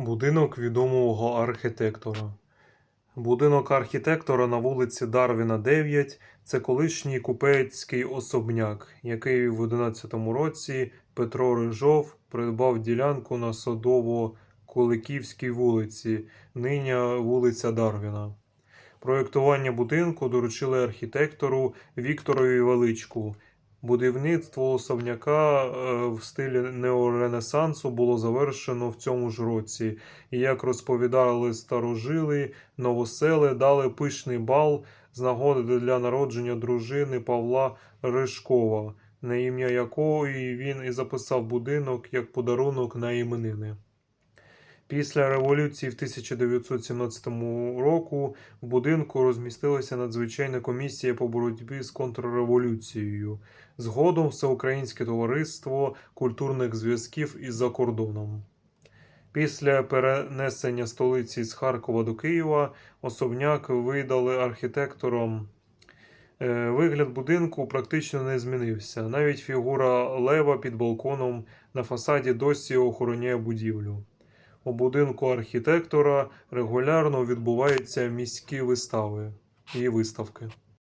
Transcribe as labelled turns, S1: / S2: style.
S1: Будинок відомого архітектора. Будинок архітектора на вулиці Дарвіна, 9 – це колишній купецький особняк, який в 11 році Петро Рижов придбав ділянку на Садово-Куликівській вулиці, нині вулиця Дарвіна. Проєктування будинку доручили архітектору Вікторові Величку. Будівництво особняка е, в стилі неоренесансу було завершено в цьому ж році. І як розповідали старожили, новосели дали пишний бал з нагоди для народження дружини Павла Ришкова, на ім'я якої він і записав будинок як подарунок на іменини. Після революції в 1917 року в будинку розмістилася надзвичайна комісія по боротьбі з контрреволюцією. Згодом Всеукраїнське товариство культурних зв'язків із-за кордоном. Після перенесення столиці з Харкова до Києва особняк видали архітекторам. Е, Вигляд будинку практично не змінився. Навіть фігура лева під балконом на фасаді досі охороняє будівлю. У будинку архітектора регулярно відбуваються міські вистави і виставки.